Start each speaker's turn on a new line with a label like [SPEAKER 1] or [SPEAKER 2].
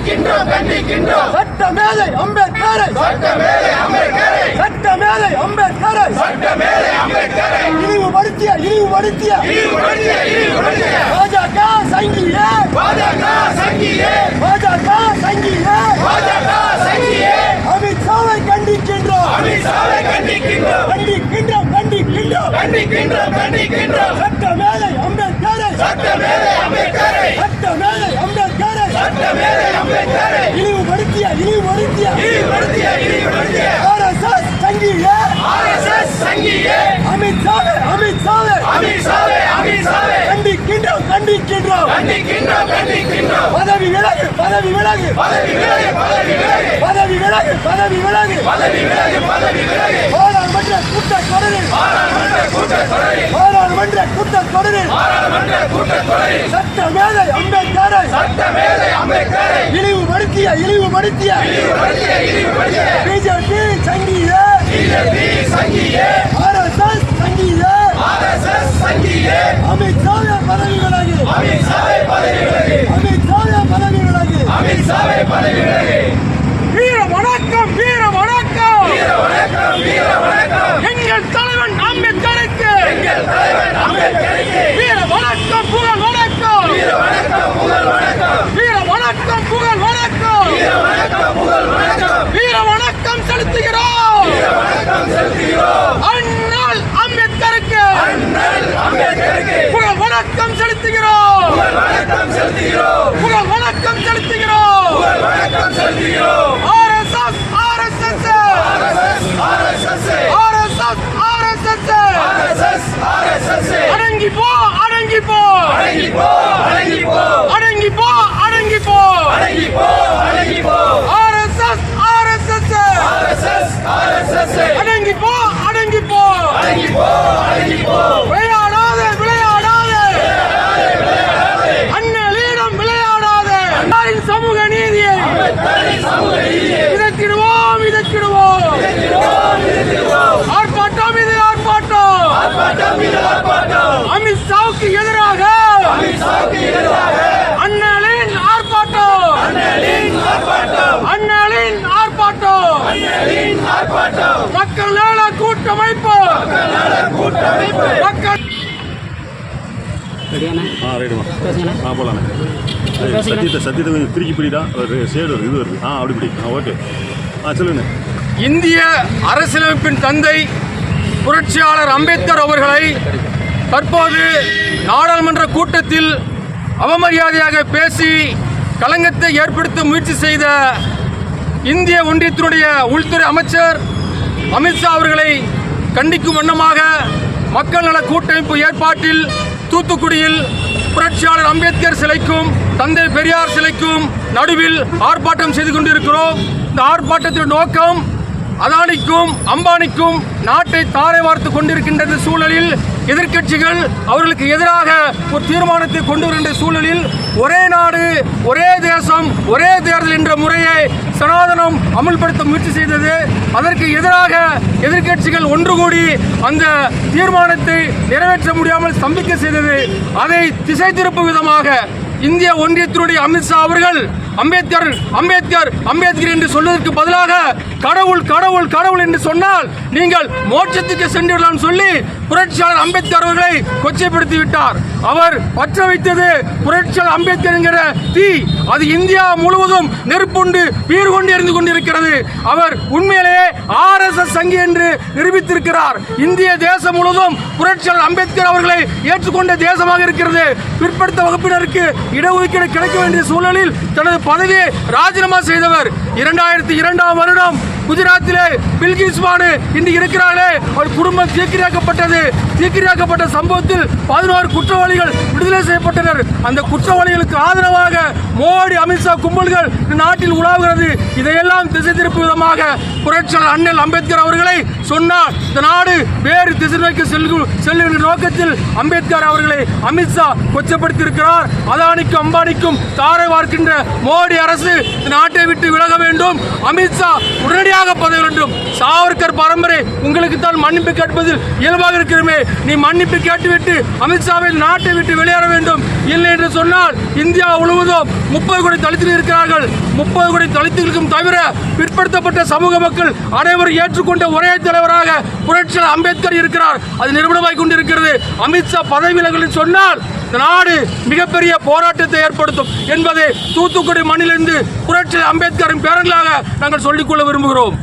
[SPEAKER 1] கண்டிக்கின்றோம் கண்டிக்கின்றோம்.
[SPEAKER 2] சட்ட மேதை அம்பேத்கரை.
[SPEAKER 1] சட்ட மேலே அம்பேத்கரை.
[SPEAKER 2] சட்ட மேதை அம்பேத்கரை.
[SPEAKER 1] சட்ட மேலே அம்பேத்கரை.
[SPEAKER 2] இழிவுபடுத்திய இழிவுபடுத்திய.
[SPEAKER 1] இழிவுபடுத்திய இழிவுபடுத்திய.
[SPEAKER 2] பாஜக சங்கியே
[SPEAKER 1] பாஜக சங்கியே
[SPEAKER 2] பாஜக சங்கியே
[SPEAKER 1] பாஜக சங்கியே
[SPEAKER 2] அமித்ஷாவை கண்டிக்கின்றோம்
[SPEAKER 1] அமித்ஷாவை கண்டிக்கின்றோம்
[SPEAKER 2] கண்டிக்கின்றோம் கண்டிக்கின்றோம்
[SPEAKER 1] கண்டிக்கின்றோம் கண்டிக்கின்றோம்
[SPEAKER 2] சட்ட மேதை அம்பேத்கரை
[SPEAKER 1] சட்ட மேலே அம்பேத்கரை
[SPEAKER 2] சட்ட மேதை அம்பேத்கரை
[SPEAKER 1] சட்ட மேலே அம்பேத்கரை
[SPEAKER 2] இழிவுபடுத்திய இழிவுபடுத்திய
[SPEAKER 1] இழிவுபடுத்திய இழிவுபடுத்திய
[SPEAKER 2] ஆர்எஸ்எஸ் சங்கியே
[SPEAKER 1] ஆர்எஸ்எஸ் சங்கியே
[SPEAKER 2] அமித்ஷாவை அமித்ஷாவை
[SPEAKER 1] அமித்ஷாவே அமித்ஷாவே
[SPEAKER 2] கண்டிக்கின்றோம் கண்டிக்கின்றோம்.
[SPEAKER 1] கண்டிக்கின்றோம் கண்டிக்கின்றோம்.
[SPEAKER 2] பதவி விலகு பதவி விலகு.
[SPEAKER 1] பதவி விலகு பதவி விலகு.
[SPEAKER 2] பதவி விலகு பதவி விலகு.
[SPEAKER 1] பதவி விலகு பதவி விலகு.
[SPEAKER 2] பாராளுமன்ற கூட்டத்தொடரில்.
[SPEAKER 1] பாராளுமன்ற கூட்டத்தொடரில்.
[SPEAKER 2] பாராளுமன்ற கூட்டத்தொடரில்.
[SPEAKER 1] பாராளுமன்ற கூட்டத்தொடரில்.
[SPEAKER 2] சட்ட மேதை அம்பேத்கரை.
[SPEAKER 1] சட்ட மேலே அம்பேத்கரை.
[SPEAKER 2] இழிவுபடுத்திய இழிவுபடுத்திய.
[SPEAKER 1] இழிவுபடுத்திய இழிவுபடுத்திய.
[SPEAKER 2] பிஜேபி சங்கிய
[SPEAKER 1] பிஜேபி சங்கியே
[SPEAKER 2] செலுத்துகிறோம்.
[SPEAKER 1] வணக்கம் செலுத்துகிறோம்.
[SPEAKER 2] வணக்கம் செலுத்துகிறோம்.
[SPEAKER 1] வணக்கம் செலுத்துகிறோம்.
[SPEAKER 2] RSS RSS
[SPEAKER 1] RSS RSS
[SPEAKER 2] RSS RSS
[SPEAKER 1] RSS
[SPEAKER 2] அடங்கி போ அடங்கி போ
[SPEAKER 1] அடங்கி போ
[SPEAKER 2] மக்கள் நல கூட்டமைப்பு.
[SPEAKER 1] நலன் கூட்டமைப்பு.
[SPEAKER 2] மக்கள்
[SPEAKER 3] ஆ ரைட்டுமா ஆ போகலாண்ணே சத்தியத்தை சத்தியத்தை கொஞ்சம் திருக்கி பிடிடா. ஒரு ஷேடு வருது இது வருது. ஆ அப்படி பிடி. ஆ ஓகே. ஆ சொல்லுண்ணே.
[SPEAKER 2] இந்திய அரசியலமைப்பின் தந்தை புரட்சியாளர் அம்பேத்கர் அவர்களை தற்போது நாடாளுமன்ற கூட்டத்தில் அவமரியாதையாக பேசி களங்கத்தை ஏற்படுத்த முயற்சி செய்த இந்திய ஒன்றியத்தினுடைய உள்துறை அமைச்சர் அமித்ஷா அவர்களை கண்டிக்கும் வண்ணமாக மக்கள் நல கூட்டமைப்பு ஏற்பாட்டில் தூத்துக்குடியில் புரட்சியாளர் அம்பேத்கர் சிலைக்கும் தந்தை பெரியார் சிலைக்கும் நடுவில் ஆர்ப்பாட்டம் செய்து கொண்டிருக்கிறோம். இந்த ஆர்ப்பாட்டத்தின் நோக்கம் அதானிக்கும் அம்பானிக்கும் நாட்டை தாரை வார்த்து கொண்டிருக்கின்ற சூழலில் எதிர்க்கட்சிகள் அவர்களுக்கு எதிராக ஒரு தீர்மானத்தை கொண்டு வருகின்ற சூழலில் ஒரே நாடு ஒரே தேசம் ஒரே தேர்தல் என்ற முறையை சனாதனம் அமல்படுத்த முயற்சி செய்தது. அதற்கு எதிராக எதிர்க்கட்சிகள் ஒன்று கூடி அந்த தீர்மானத்தை நிறைவேற்ற முடியாமல் ஸ்தம்பிக்க செய்தது. அதை திசை திருப்பும் விதமாக இந்திய ஒன்றியத்தினுடைய அமித்ஷா அவர்கள் அம்பேத்கர் அம்பேத்கர் அம்பேத்கர் என்று சொல்வதற்கு பதிலாக கடவுள் கடவுள் கடவுள் என்று சொன்னால் நீங்கள் மோட்சத்துக்கு சென்று விடலாம் சொல்லி புரட்சியாளர் அம்பேத்கர் அவர்களை கொச்சைப்படுத்தி விட்டார் அவர் பற்ற வைத்தது புரட்சியாளர் அம்பேத்கர் என்கிற தீ. அது இந்தியா முழுவதும் நெருப்புண்டு பீர் கொண்டு எரிந்து கொண்டிருக்கிறது. அவர் உண்மையிலேயே ஆர் எஸ் எஸ் சங்கி என்று நிரூபித்திருக்கிறார். இந்திய தேசம் முழுவதும் புரட்சியாளர் அம்பேத்கர் அவர்களை ஏற்றுக்கொண்ட தேசமாக இருக்கிறது. பிற்படுத்த வகுப்பினருக்கு இடஒதுக்கீடு கிடைக்க வேண்டிய சூழலில் தனது பதவியை ராஜினாமா செய்தவர் இரண்டாயிரத்தி இரண்டாம் வருடம் குஜராத்திலே பில்கிஸ் பானு இன்று இருக்கிறாளே அவர் குடும்பம் சீக்கிரியாக்கப்பட்டது சீக்கிரியாக்கப்பட்ட சம்பவத்தில் பதினோரு குற்றவாளிகள் விடுதலை செய்யப்பட்டனர். அந்த குற்றவாளிகளுக்கு ஆதரவாக மோடி அமித்ஷா கும்பல்கள் இந்த நாட்டில் உலாவுகிறது. இதையெல்லாம் திசை திருப்பும் விதமாக புரட்சியாளர் அண்ணல் அம்பேத்கர் அவர்களை சொன்னால் இந்த நாடு வேறு திசை நோக்கி செல்கு செல்லுகின்ற நோக்கத்தில் அம்பேத்கர் அவர்களை அமித்ஷா கொச்சப்படுத்தியிருக்கிறார். அதானிக்கும் அம்பானிக்கும் தாரை வார்க்கின்ற மோடி அரசு இந்த நாட்டை விட்டு விலக வேண்டும். அமித்ஷா உடனடியாக பதவி வேண்டும். சாவர்கர் பரம்பரை உங்களுக்கு தான் மன்னிப்பு கேட்பதில் இயல்பாக இருக்கிறமே. நீ மன்னிப்பு கேட்டுவிட்டு அமித்ஷாவை நாட்டை விட்டு வெளியேற வேண்டும். இல்லை என்று சொன்னால் இந்தியா முழுவதும் முப்பது கோடி தலித்தில் இருக்கிறார்கள். முப்பது கோடி தலித்துகளுக்கும் தவிர பிற்படுத்தப்பட்ட சமூக மக்கள் அனைவரும் ஏற்றுக்கொண்ட ஒரே தலைவராக புரட்சியாளர் அம்பேத்கர் இருக்கிறார். அது நிறுவனமாய் கொண்டிருக்கிறது. அமித்ஷா பதவி விலகல் சொன்னால் நாடு மிகப்பெரிய போராட்டத்தை ஏற்படுத்தும் என்பதை தூத்துக்குடி மண்ணிலிருந்து புரட்சி அம்பேத்கரின் பேரங்களாக நாங்கள் சொல்லிக்கொள்ள விரும்புகிறோம்.